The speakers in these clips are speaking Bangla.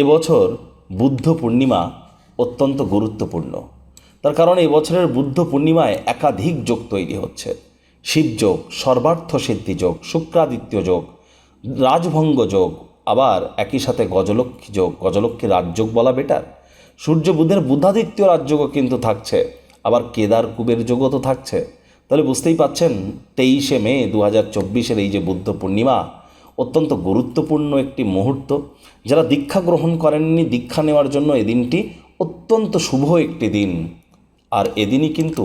এবছর বুদ্ধ পূর্ণিমা অত্যন্ত গুরুত্বপূর্ণ। তার কারণ এই বছরের বুদ্ধ পূর্ণিমায় একাধিক যোগ তৈরি হচ্ছে। শিবযোগ সর্বার্থ সিদ্ধি যোগ, শুক্রাদিত্য যোগ, রাজভঙ্গ যোগ, আবার একই সাথে গজলক্ষ্মী যোগ, গজলক্ষ্মী রাজযোগ বলা বেটার সূর্য বুধের বুধাদিত্য রাজযোগও কিন্তু থাকছে, আবার কেদার কুবের যোগও তো থাকছে। তাহলে বুঝতেই পাচ্ছেন, তেইশে মে দু হাজার চব্বিশের এই যে বুদ্ধ পূর্ণিমা অত্যন্ত গুরুত্বপূর্ণ একটি মুহূর্ত। যারা দীক্ষা গ্রহণ করেননি, দীক্ষা নেওয়ার জন্য এদিনটি অত্যন্ত শুভ একটি দিন। আর এদিনই কিন্তু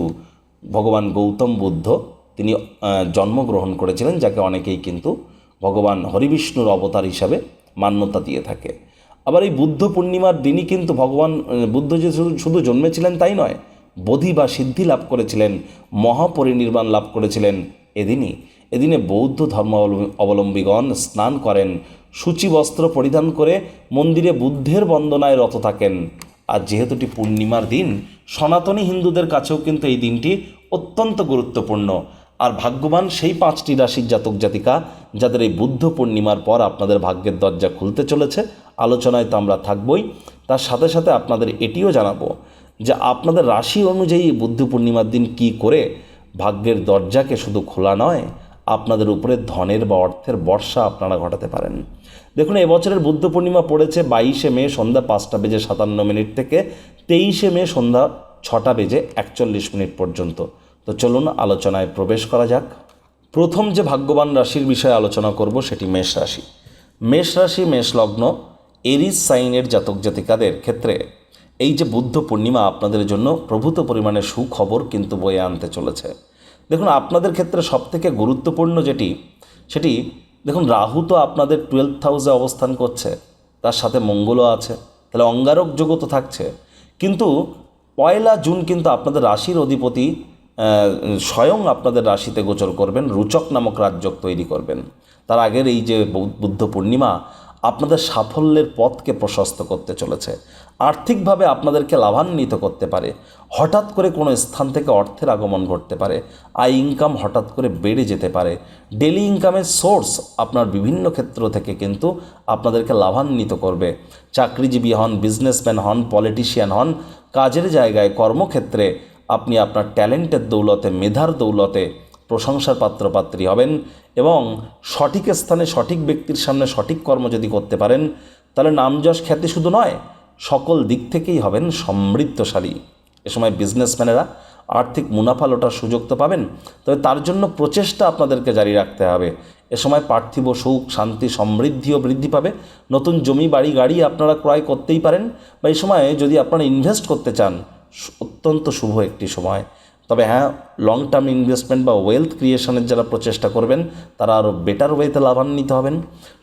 ভগবান গৌতম বুদ্ধ তিনি জন্মগ্রহণ করেছিলেন, যাকে অনেকেই কিন্তু ভগবান হরিবিষ্ণুর অবতার হিসাবে মান্যতা দিয়ে থাকে। আবার এই বুদ্ধ পূর্ণিমার দিনই কিন্তু ভগবান বুদ্ধ যে শুধু শুধু জন্মেছিলেন তাই নয়, বোধি বা সিদ্ধি লাভ করেছিলেন, মহাপরিনির্বাণ লাভ করেছিলেন এদিনই। এদিনে বৌদ্ধ ধর্ম অবলম্বীগণ স্নান করেন সূচি বস্ত্র পরিধান করে মন্দিরে বুদ্ধের বন্দনায় রত থাকেন। আর যেহেতু এটি পূর্ণিমার দিন, সনাতনী হিন্দুদের কাছেও কিন্তু এই দিনটি অত্যন্ত গুরুত্বপূর্ণ। আর ভাগ্যবান সেই পাঁচটি রাশির জাতক জাতিকা, যাদের এই বুদ্ধ পূর্ণিমার পর আপনাদের ভাগ্যের দরজা খুলতে চলেছে, আলোচনায় তো আমরা থাকবই। তার সাথে সাথে আপনাদের এটিও জানাব যে আপনাদের রাশি অনুযায়ী বুদ্ধ পূর্ণিমার দিন কি করে ভাগ্যের দরজাকে শুধু খোলা নয় আপনাদের উপরে ধনের বা অর্থের বর্ষা আপনারা ঘটাতে পারেন। দেখুন এবছরের বুদ্ধ পূর্ণিমা পড়েছে বাইশে মে সন্ধ্যা পাঁচটা বেজে সাতান্ন মিনিট থেকে তেইশে মে সন্ধ্যা ছটা বেজে একচল্লিশ মিনিট পর্যন্ত। তো চলুন, আলোচনায় প্রবেশ করা যাক। প্রথম যে ভাগ্যবান রাশির বিষয়ে আলোচনা করব সেটি মেষ রাশি। মেষ রাশি, মেষ লগ্ন, এরিস সাইনের জাতক জাতিকাদের ক্ষেত্রে এই যে বুদ্ধ পূর্ণিমা আপনাদের জন্য প্রভূত পরিমাণে সুখবর কিন্তু বয়ে আনতে চলেছে। দেখুন, আপনাদের ক্ষেত্রে সবথেকে গুরুত্বপূর্ণ যেটি, সেটি, দেখুন, রাহু তো আপনাদের টুয়েলথ হাউসে অবস্থান করছে, তার সাথে মঙ্গলও আছে, তাহলে অঙ্গারক যোগও তো থাকছে, কিন্তু পয়লা জুন কিন্তু আপনাদের রাশির অধিপতি স্বয়ং আপনাদের রাশিতে গোচর করবেন, রুচক নামক রাজযোগ তৈরি করবেন, তার আগের এই যে বুদ্ধ পূর্ণিমা, আপনাদের সাফল্যের পথকে প্রশস্ত করতে চলেছে আর্থিকভাবে আপনাদেরকে লাভান্বিত করতে পারে। হঠাৎ করে কোনো স্থান থেকে অর্থের আগমন ঘটতে পারে। আয় ইনকাম হঠাৎ করে বেড়ে যেতে পারে। ডেলি ইনকামের সোর্স আপনার বিভিন্ন ক্ষেত্র থেকে কিন্তু আপনাদেরকে লাভান্বিত করবে। চাকরিজীবী হন বিজনেসম্যান হন পলিটিশিয়ান হন, কাজের জায়গায়, কর্মক্ষেত্রে আপনি আপনার ট্যালেন্টের দৌলতে, মেধার দৌলতে প্রশংসার পাত্রপাত্রী হবেন এবং সঠিক স্থানে সঠিক ব্যক্তির সামনে সঠিক কর্ম যদি করতে পারেন, তাহলে নামযশ খ্যাতি শুধু নয় সকল দিক থেকেই হবেন সমৃদ্ধশালী। এ সময় বিজনেসম্যানেরা আর্থিক মুনাফা লোটার সুযোগ তো পাবেন, তবে তার জন্য প্রচেষ্টা আপনাদেরকে জারি রাখতে হবে। এ সময় পার্থিব সুখ, শান্তি, সমৃদ্ধিও বৃদ্ধি পাবে। নতুন জমি, বাড়ি, গাড়ি আপনারা ক্রয় করতেই পারেন বা এই সময়ে যদি আপনারা ইনভেস্ট করতে চান অত্যন্ত শুভ একটি সময়। তবে হ্যাঁ লং টার্ম ইনভেস্টমেন্ট বা ওয়েলথ ক্রিয়েশনের যারা প্রচেষ্টা করবেন, তারা আরও বেটার ওয়েতে লাভান্বিত হবেন।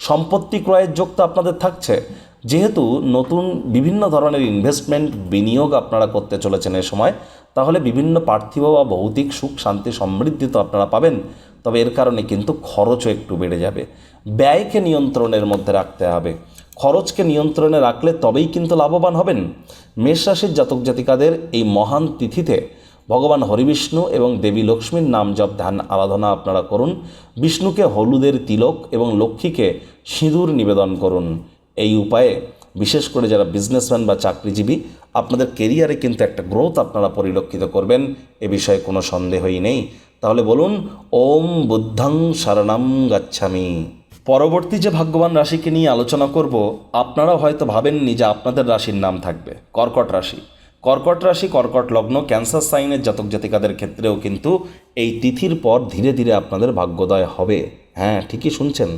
সম্পত্তি ক্রয়ের যোগ তো আপনাদের থাকছে। যেহেতু নতুন বিভিন্ন ধরনের ইনভেস্টমেন্ট বিনিয়োগ আপনারা করতে চলেছেন এ সময়, তাহলে বিভিন্ন পার্থিব বা ভৌতিক সুখ, শান্তি, সমৃদ্ধি তো আপনারা পাবেন। তবে এর কারণে কিন্তু খরচও একটু বেড়ে যাবে। ব্যয়কে নিয়ন্ত্রণের মধ্যে রাখতে হবে। খরচকে নিয়ন্ত্রণে রাখলে তবেই কিন্তু লাভবান হবেন। মেষ রাশির জাতক জাতিকাদের এই মহান তিথিতে ভগবান হরিবিষ্ণু এবং দেবী লক্ষ্মীর নাম জপ, ধ্যান, আরাধনা আপনারা করুন। বিষ্ণুকে হলুদের তিলক এবং লক্ষ্মীকে সিঁদুর নিবেদন করুন। এই উপায়ে, বিশেষ করে যারা বিজনেসম্যান বা চাকরিজীবী, আপনাদের কেরিয়ারে কিন্তু একটা গ্রোথ আপনারা পরিলক্ষিত করবেন, এ বিষয়ে কোনো সন্দেহই নেই। তাহলে বলুন, ওম বুদ্ধং শরণম গাচ্ছামি। পরবর্তী যে ভাগ্যবান রাশিকে নিয়ে আলোচনা করব আপনারা হয়তো ভাবেননি যে আপনাদের রাশির নাম থাকবে, কর্কট রাশি। কর্কট রাশি, কর্কট লগ্ন, ক্যান্সার সাইনের জাতক জাতিকাদের ক্ষেত্রেও কিন্তু এই তিথির পর ধীরে ধীরে আপনাদের ভাগ্যোদয় হবে। হ্যাঁ ঠিকই শুনছেন।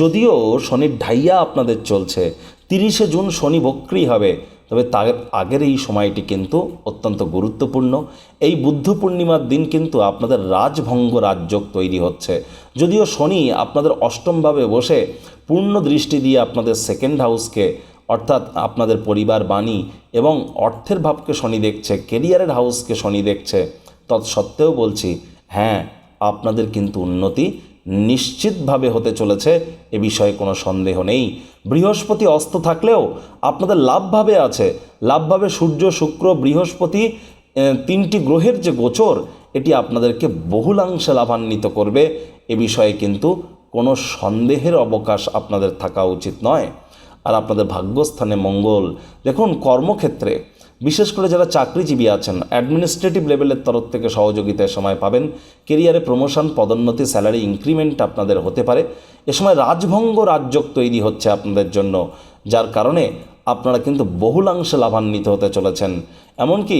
যদিও শনির ঢাইয়া আপনাদের চলছে, তিরিশে জুন শনি বক্রি হবে, তবে তার আগের এই সময়টি কিন্তু অত্যন্ত গুরুত্বপূর্ণ। এই বুদ্ধ পূর্ণিমার দিন কিন্তু আপনাদের রাজভঙ্গ রাজযোগ তৈরি হচ্ছে। যদিও শনি আপনাদের অষ্টমভাবে বসে, পূর্ণ দৃষ্টি দিয়ে আপনাদের সেকেন্ড হাউসকে অর্থাৎ আপনাদের পরিবার বাণী এবং অর্থের ভাবকে শনি দেখছে কেরিয়ারের হাউসকে শনি দেখছে, তৎসত্ত্বেও বলছি হ্যাঁ আপনাদের কিন্তু উন্নতি নিশ্চিতভাবে হতে চলেছে, এ বিষয়ে কোনো সন্দেহ নেই। বৃহস্পতি অস্ত থাকলেও আপনাদের লাভভাবে আছে। লাভভাবে সূর্য, শুক্র, বৃহস্পতি তিনটি গ্রহের যে গোচর, এটি আপনাদেরকে বহুলাংশে লাভান্বিত করবে। এ বিষয়ে কিন্তু কোনো সন্দেহের অবকাশ আপনাদের থাকা উচিত নয়। আর আপনাদের ভাগ্যস্থানে মঙ্গল। দেখুন, কর্মক্ষেত্রে বিশেষ করে যারা চাকরিজীবী আছেন অ্যাডমিনিস্ট্রেটিভ লেভেলের তরফ থেকে সহযোগিতায় সময় পাবেন। কেরিয়ারে প্রমোশন পদোন্নতি স্যালারি ইনক্রিমেন্ট আপনাদের হতে পারে। এ সময় রাজভঙ্গ রাজযোগ তৈরি হচ্ছে আপনাদের জন্য, যার কারণে আপনারা কিন্তু বহুলাংশে লাভান্বিত হতে চলেছেন। এমনকি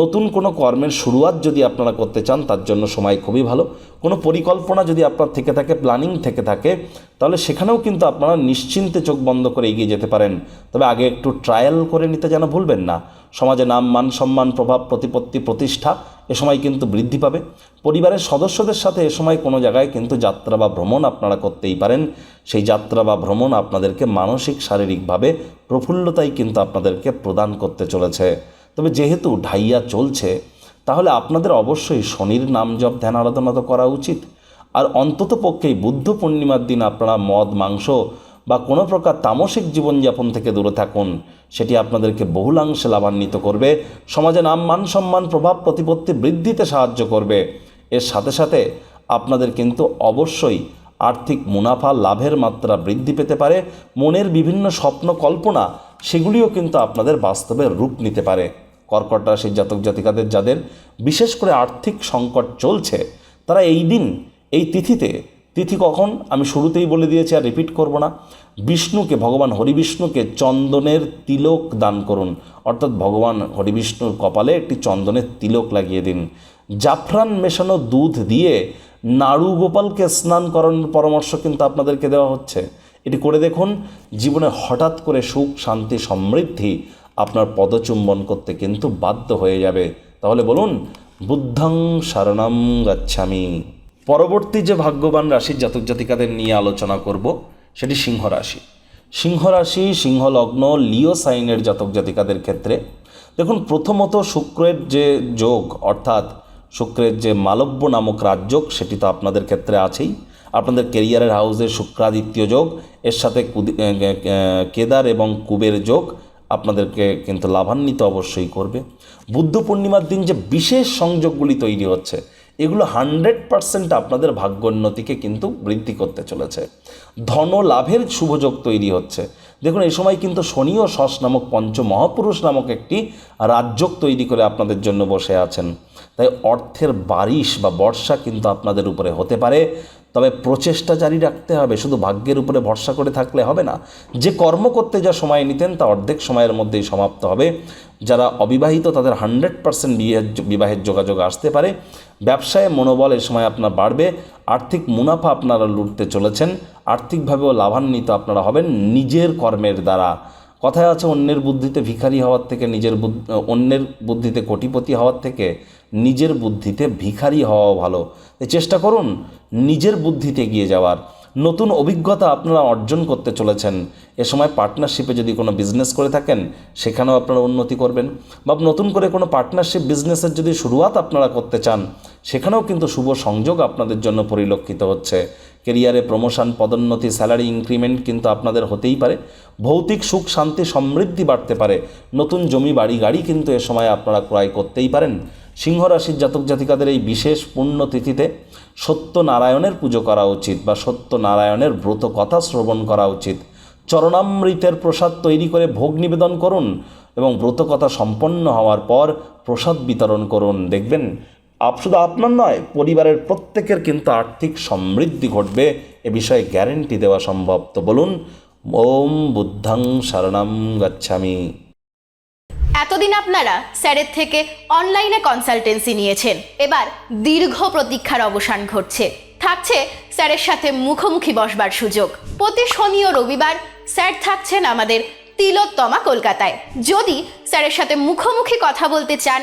নতুন কোনো কর্মের শুরুয়াত যদি আপনারা করতে চান, তার জন্য সময় খুবই ভালো। কোনো পরিকল্পনা যদি আপনার থেকে থাকে প্ল্যানিং থেকে থাকে, তাহলে সেখানেও কিন্তু আপনারা নিশ্চিন্তে চোখ বন্ধ করে এগিয়ে যেতে পারেন। তবে আগে একটু ট্রায়াল করে নিতে যেন ভুলবেন না। সমাজে নাম, মান, সম্মান, প্রভাব, প্রতিপত্তি, প্রতিষ্ঠা, এ সময় কিন্তু বৃদ্ধি পাবে। পরিবারের সদস্যদের সাথে এ সময় কোনো জায়গায় কিন্তু যাত্রা বা ভ্রমণ আপনারা করতেই পারেন। সেই যাত্রা বা ভ্রমণ আপনাদেরকে মানসিক, শারীরিকভাবে প্রফুল্লতাই কিন্তু আপনাদেরকে প্রদান করতে চলেছে। তবে যেহেতু ঢাইয়া চলছে, তাহলে আপনাদের অবশ্যই শনির নাম জপ ধ্যান আরাধনা তো করা উচিত। আর অন্তত পক্ষেই বুদ্ধ পূর্ণিমার দিন আপনারা মদ, মাংস বা কোনো প্রকার তামসিক জীবনযাপন থেকে দূরে থাকুন। সেটি আপনাদেরকে বহুলাংশে লাভান্বিত করবে। সমাজে নাম, মান সম্মান, প্রভাব, প্রতিপত্তি বৃদ্ধিতে সাহায্য করবে। এর সাথে সাথে আপনাদের কিন্তু অবশ্যই আর্থিক মুনাফা, লাভের মাত্রা বৃদ্ধি পেতে পারে। মনের বিভিন্ন স্বপ্ন কল্পনা সেগুলিও কিন্তু আপনাদের বাস্তবে রূপ নিতে পারে। কর্কট রাশির জাতক জাতিকাদের যাদের বিশেষ করে আর্থিক সংকট চলছে, তারা এই দিন, এই তিথিতে, তিথি কখন? আমি শুরুতেই বলে দিয়েছি আর রিপিট করব না। বিষ্ণুকে, ভগবান হরিবিষ্ণুকে চন্দনের তিলক দান করুন। অর্থাৎ ভগবান হরিবিষ্ণুর কপালে একটি চন্দনের তিলক লাগিয়ে দিন। জাফরান মেশানো দুধ দিয়ে নাড়ু গোপালকে স্নান করানোর পরামর্শ কিন্তু আপনাদেরকে দেওয়া হচ্ছে। এটি করে দেখুন, জীবনে হঠাৎ করে সুখ, শান্তি, সমৃদ্ধি আপনার পদচুম্বন করতে কিন্তু বাধ্য হয়ে যাবে। তাহলে বলুন, বুদ্ধং শরণম গচ্ছামি। পরবর্তী যে ভাগ্যবান রাশির জাতক জাতিকাদের নিয়ে আলোচনা করব, সেটি সিংহ রাশি। সিংহ রাশি সিংহ লগ্ন লিও সাইনের জাতক জাতিকাদের ক্ষেত্রে, দেখুন, প্রথমত শুক্রের যে যোগ, অর্থাৎ শুক্রের যে মালব্য নামক রাজযোগ, সেটি তো আপনাদের ক্ষেত্রে আছেই। আপনাদের কেরিয়ারের হাউসের শুক্রাদিত্য যোগ, এর সাথে কেদার এবং কুবের যোগ আপনাদেরকে কিন্তু লাভান্বিত অবশ্যই করবে। বুদ্ধ পূর্ণিমার দিন যে বিশেষ সংযোগগুলি তৈরি হচ্ছে, এগুলো হান্ড্রেড পারসেন্ট আপনাদের ভাগ্যোন্নতিকে কিন্তু বৃদ্ধি করতে চলেছে। ধন লাভের শুভযোগ তৈরি হচ্ছে। দেখুন, এই সময় কিন্তু শনি ও শস নামক পঞ্চ মহাপুরুষ নামক একটি রাজ্যক তৈরি করে আপনাদের জন্য বসে আছেন। তাই অর্থের বারিশ বা বর্ষা কিন্তু আপনাদের উপরে হতে পারে। তবে প্রচেষ্টা জারি রাখতে হবে। শুধু ভাগ্যের উপরে ভরসা করে থাকলে হবে না, যে কর্ম করতে যা সময় নিতেন তা অর্ধেক সময়ের মধ্যেই সমাপ্ত হবে। যারা অবিবাহিত তাদের হান্ড্রেড পার্সেন্ট বিবাহের যোগাযোগ আসতে পারে। ব্যবসায় মনোবল এ সময় আপনার বাড়বে। আর্থিক মুনাফা আপনারা লুটতে চলেছেন। আর্থিকভাবেও লাভান্বিত আপনারা হবেন নিজের কর্মের দ্বারা। কথায় আছে, অন্যের বুদ্ধিতে ভিখারি হওয়ার থেকে নিজের অন্যের বুদ্ধিতে কোটিপতি হওয়ার থেকে নিজের বুদ্ধিতে ভিখারি হওয়া ভালো। চেষ্টা করুন নিজের বুদ্ধিতে গিয়ে যাওয়ার। নতুন অভিজ্ঞতা আপনারা অর্জন করতে চলেছেন। এ সময় পার্টনারশিপে যদি কোনো বিজনেস করে থাকেন, সেখানেও আপনারা উন্নতি করবেন। বা নতুন করে কোনো পার্টনারশিপ বিজনেসের যদি শুরুয়াত আপনারা করতে চান, সেখানেও কিন্তু শুভ সংযোগ আপনাদের জন্য পরিলক্ষিত হচ্ছে। কেরিয়ারে প্রমোশন পদোন্নতি স্যালারি ইনক্রিমেন্ট কিন্তু আপনাদের হতেই পারে। ভৌতিক সুখ, শান্তি, সমৃদ্ধি বাড়তে পারে। নতুন জমি, বাড়ি, গাড়ি কিন্তু এ সময় আপনারা ক্রয় করতেই পারেন। সিংহ রাশির জাতক জাতিকাদের এই বিশেষ পুণ্যতিথিতে সত্যনারায়ণের পুজো করা উচিত বা সত্যনারায়ণের ব্রত কথা শ্রবণ করা উচিত। চরণামৃতের প্রসাদ তৈরি করে ভোগ নিবেদন করুন এবং ব্রতকথা সম্পন্ন হওয়ার পর প্রসাদ বিতরণ করুন। দেখবেন শুধু আপনার নয়, পরিবারের প্রত্যেকের কিন্তু আর্থিক সমৃদ্ধি ঘটবে। এ বিষয়ে গ্যারেন্টি দেওয়া সম্ভব। তো বলুন, ওম বুদ্ধাং শরণম গচ্ছামি। এতদিন আপনারা স্যারের থেকে অনলাইনে কনসালটেন্সি নিয়েছেন। এবার দীর্ঘ প্রতীক্ষার অবসান ঘটছে। থাকছে স্যারের সাথে মুখোমুখি বসবার সুযোগ। প্রতি শনি ও রবিবার স্যার থাকছেন আমাদের তিলোত্তমা কলকাতায়। যদি স্যারের সাথে মুখোমুখি কথা বলতে চান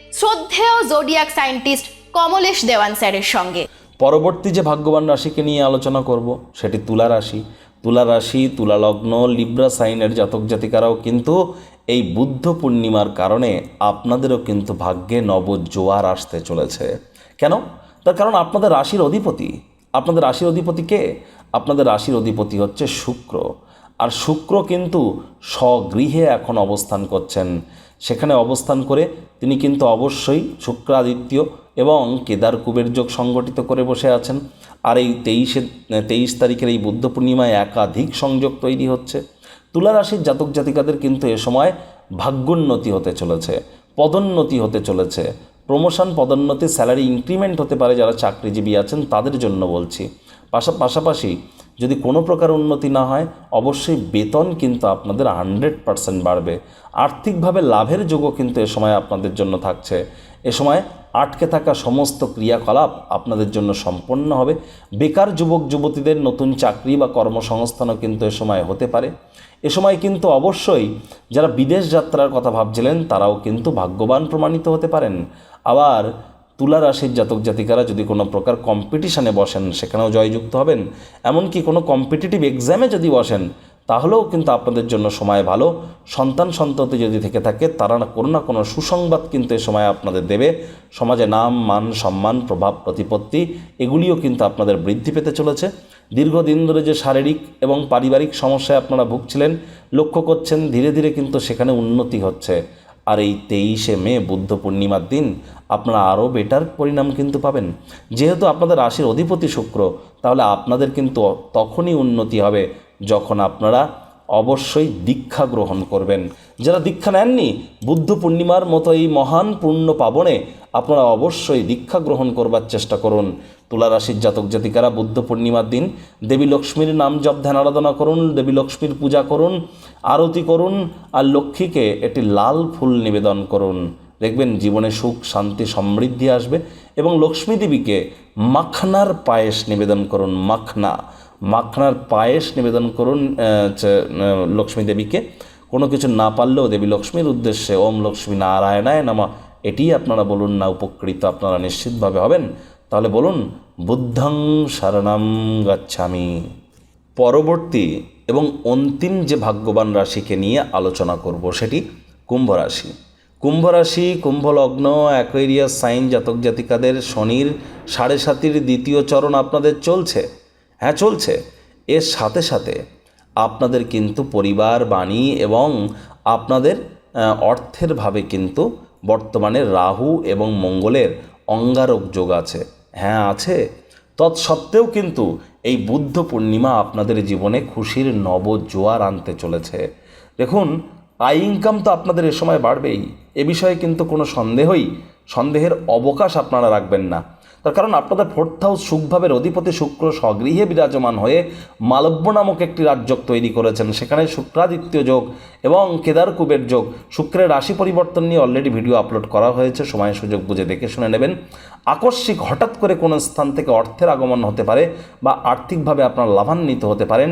শ্রদ্ধেয় জোডিয়াক সায়েন্টিস্ট কমলেশ দেওয়ান স্যারের সঙ্গে। পরবর্তী যে ভাগ্যবান রাশিকে নিয়ে আলোচনা করব, সেটি তুলা রাশি। তুলা রাশি, তুলা লগ্ন, লিব্রা সাইনের জাতক জাতিকারাও কিন্তু এই বুদ্ধ পূর্ণিমার কারণে আপনাদেরও কিন্তু ভাগ্যে নব জোয়ার আসতে চলেছে। কেন? তার কারণ আপনাদের রাশির অধিপতি। আপনাদের রাশির অধিপতি কে? আপনাদের রাশির অধিপতি হচ্ছে শুক্র। আর শুক্র কিন্তু স্বগৃহে এখন অবস্থান করছেন সেখানে অবস্থান করে তিনি কিন্তু অবশ্যই শুক্রাদিত্য এবং কেদার কুবের যোগ সংগঠিত করে বসে আছেন। আর এই তেইশে, তেইশ তারিখের এই বুদ্ধ পূর্ণিমায় একাধিক সংযোগ তৈরি হচ্ছে। তুলা রাশির জাতক জাতিকাদের কিন্তু এ সময় ভাগ্যোন্নতি হতে চলেছে, পদোন্নতি হতে চলেছে। প্রমোশন, পদোন্নতি, স্যালারি ইনক্রিমেন্ট হতে পারে যারা চাকরিজীবী আছেন তাদের জন্য বলছি। পাশা, পাশাপাশি যদি কোনো প্রকার উন্নতি না হয়, অবশ্যই বেতন কিন্তু আপনাদের হান্ড্রেড পারসেন্ট বাড়বে। আর্থিকভাবে লাভের যোগও কিন্তু এ সময় আপনাদের জন্য থাকছে। এ সময় আটকে থাকা সমস্ত ক্রিয়াকলাপ আপনাদের জন্য সম্পন্ন হবে। বেকার যুবক, যুবতীদের নতুন চাকরি বা কর্মসংস্থানও কিন্তু এ সময় হতে পারে। এ সময় কিন্তু অবশ্যই যারা বিদেশ যাত্রার কথা ভাবছিলেন, তারাও কিন্তু ভাগ্যবান প্রমাণিত হতে পারেন। আবার তুলা রাশির জাতক জাতিকারা যদি কোনো প্রকার কম্পিটিশানে বসেন, সেখানেও জয়যুক্ত হবেন। এমনকি কোনো কম্পিটিটিভ এক্সামে যদি বসেন, তাহলেও কিন্তু আপনাদের জন্য সময় ভালো। সন্তান সন্ততি যদি থেকে থাকে, তারা কোনো না কোনো সুসংবাদ কিন্তু এ সময় আপনাদের দেবে। সমাজে নাম, মান, সম্মান, প্রভাব, প্রতিপত্তি, এগুলিও কিন্তু আপনাদের বৃদ্ধি পেতে চলেছে। দীর্ঘদিন ধরে যে শারীরিক এবং পারিবারিক সমস্যায় আপনারা ভুগছিলেন, লক্ষ্য করছেন, ধীরে ধীরে কিন্তু সেখানে উন্নতি হচ্ছে। আর এই তেইশে মে বুদ্ধ পূর্ণিমার দিন আপনারা আরও বেটার পরিণাম কিন্তু পাবেন। যেহেতু আপনাদের রাশির অধিপতি শুক্র, তাহলে আপনাদের কিন্তু তখনই উন্নতি হবে যখন আপনারা অবশ্যই দীক্ষা গ্রহণ করবেন। যারা দীক্ষা নেননি, বুদ্ধ পূর্ণিমার মতো এই মহান পূর্ণ পাবনে আপনারা অবশ্যই দীক্ষা গ্রহণ করবার চেষ্টা করুন। তুলা রাশির জাতক জাতিকারা বুদ্ধ পূর্ণিমার দিন, দেবী লক্ষ্মীর নাম জপ ধ্যান আরাধনা করুন, দেবী লক্ষ্মীর পূজা করুন, আরতি করুন আর লক্ষ্মীকে একটি লাল ফুল নিবেদন করুন। দেখবেন জীবনে সুখ, শান্তি, সমৃদ্ধি আসবে এবং লক্ষ্মী দেবীকে মাখনার পায়েস নিবেদন করুন, মাখনা। মাখনার পায়েস নিবেদন করুন লক্ষ্মী দেবীকে। কোনো কিছু না পারলেও দেবী লক্ষ্মীর উদ্দেশ্যে ওম লক্ষ্মী নারায়ণায় নামা। এটি আপনারা বলুন না, উপকৃত আপনারা নিশ্চিতভাবে হবেন। তাহলে বলুন, বুদ্ধং শরণম গচ্ছামি। পরবর্তী এবং অন্তিম যে ভাগ্যবান রাশিকে নিয়ে আলোচনা করব সেটি কুম্ভ রাশি। কুম্ভ রাশি কুম্ভ লগ্ন অ্যাকোয়ারিয়াস সাইন জাতক জাতিকাদের শনির সাড়ে সাতির দ্বিতীয় চরণ আপনাদের চলছে। হ্যাঁ চলছে। এর সাথে সাথে আপনাদের কিন্তু পরিবার বাণী এবং আপনাদের আহ, অর্থের ভাবে কিন্তু বর্তমানে রাহু এবং মঙ্গলের অঙ্গারক যোগ আছে। হ্যাঁ আছে। তৎসত্ত্বেও কিন্তু এই বুদ্ধ পূর্ণিমা আপনাদের জীবনে খুশির নব জোয়ার আনতে চলেছে। দেখুন আয় ইনকাম তো আপনাদের এ সময় বাড়বেই। এ বিষয়ে কিন্তু কোনো সন্দেহই সন্দেহের অবকাশ আপনারা রাখবেন না। তার কারণ আপনাদের ফোর্থ হাউস সুখভাবের অধিপতি শুক্র স্বগৃহে বিরাজমান হয়ে মালব্য নামক একটি রাজ্যক তৈরি করেছেন। সেখানে শুক্রাদিত্য যোগ এবং কেদার কুবের যোগ শুক্রের রাশি পরিবর্তন নিয়ে অলরেডি ভিডিও আপলোড করা হয়েছে। সময় সুযোগ বুঝে দেখে শুনে নেবেন। আকস্মিক হঠাৎ করে কোনো স্থান থেকে অর্থের আগমন হতে পারে বা আর্থিকভাবে আপনার লাভান্বিত হতে পারেন।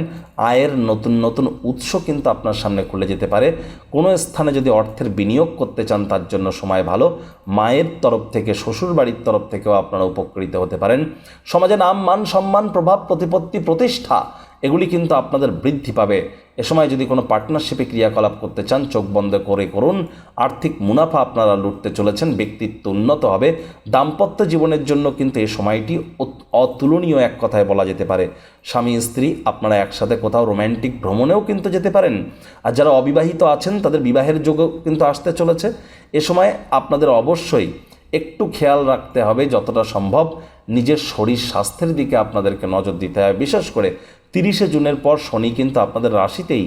আয়ের নতুন নতুন উৎস কিন্তু আপনার সামনে খুলে যেতে পারে। কোনো স্থানে যদি অর্থের বিনিয়োগ করতে চান, তার জন্য সময় ভালো। মায়ের তরফ থেকে শ্বশুর বাড়ির তরফ থেকেও আপনারা উপকৃত হতে পারেন। সমাজে নাম, মান, সম্মান, প্রভাব, প্রতিপত্তি, প্রতিষ্ঠা, এগুলি কিন্তু আপনাদের বৃদ্ধি পাবে। এ সময় যদি কোনো পার্টনারশিপে ক্রিয়াকলাপ করতে চান, চোখ বন্ধ করে করুন। আর্থিক মুনাফা আপনারা লুটতে চলেছেন, ব্যক্তিত্ব উন্নত হবে। দাম্পত্য জীবনের জন্য কিন্তু এই সময়টি অত- অতুলনীয় এক কথায় বলা যেতে পারে। স্বামী, স্ত্রী আপনারা একসাথে কোথাও রোম্যান্টিক ভ্রমণেও কিন্তু যেতে পারেন। আর যারা অবিবাহিত আছেন, তাদের বিবাহের যোগও কিন্তু আসতে চলেছে। এ সময় আপনাদের অবশ্যই একটু খেয়াল রাখতে হবে যতটা সম্ভব। নিজের শরীর স্বাস্থ্যের দিকে আপনাদেরকে নজর দিতে হবে বিশেষ করে তিরিশে জুনের পর শনি কিন্তু আপনাদের রাশিতেই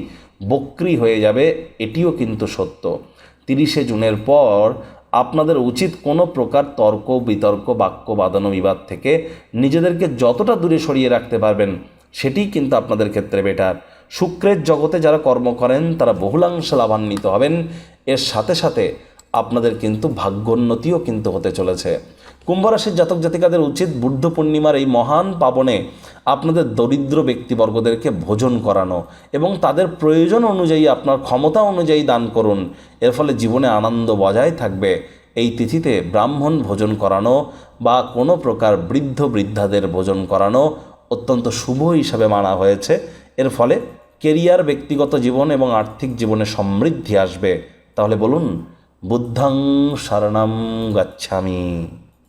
বক্রি হয়ে যাবে। এটিও কিন্তু সত্য। তিরিশে জুনের পর আপনাদের উচিত কোনো প্রকার তর্ক, বিতর্ক, বাক্য বাদানো বিবাদ থেকে নিজেদেরকে যতটা দূরে সরিয়ে রাখতে পারবেন সেটিই কিন্তু আপনাদের ক্ষেত্রে বেটার শুক্রের জগতে যারা কর্ম করেন, তারা বহুলাংশে লাভান্বিত হবেন। এর সাথে সাথে আপনাদের কিন্তু ভাগ্যোন্নতিও কিন্তু হতে চলেছে। কুম্ভ রাশির জাতক জাতিকাদের উচিত বুদ্ধ পূর্ণিমার এই মহান পাবনে আপনাদের দরিদ্র ব্যক্তিবর্গদেরকে ভোজন করানো এবং তাদের প্রয়োজন অনুযায়ী, আপনার ক্ষমতা অনুযায়ী দান করুন। এর ফলে জীবনে আনন্দ বজায় থাকবে। এই তিথিতে ব্রাহ্মণ ভোজন করানো বা কোনো প্রকার বৃদ্ধ বৃদ্ধাদের ভোজন করানো অত্যন্ত শুভ হিসাবে মানা হয়েছে। এর ফলে কেরিয়ার, ব্যক্তিগত জীবন এবং আর্থিক জীবনে সমৃদ্ধি আসবে। তাহলে বলুন বুদ্ধাং শরণম গচ্ছামি।